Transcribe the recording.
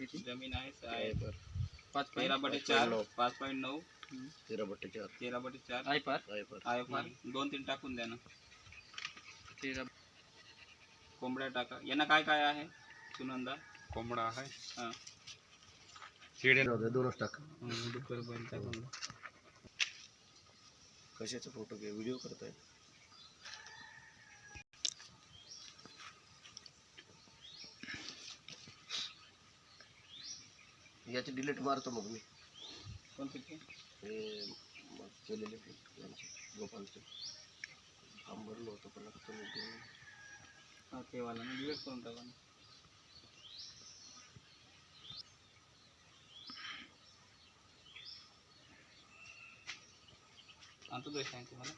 किती जमीन आहे पर पाच तेरा बटे चार. पाच पॉईंट नऊ. तेरा बट्टे चार. तेरा बटे चार. आय पार. आहे पर. आहे फार दोन तीन टाकून द्या ना. तेरा. कोंबड्या टाका. यांना काय काय आहे? सुनंदा? कोंबडा आहे. हा. शिडे दोनच टाक. डुक्कर बैल टाकून द्या. कशाचा फोटो घे? व्हिडिओ करताय. याचे डिलीट मारतो मग मी. कोणते? ते? हे मग केलेले ते यांचे गोपालचे. फॉर्म भरलो होतो पण हा ते वाला. ना डिलीट करून टाका ना. आणतो तुम्हाला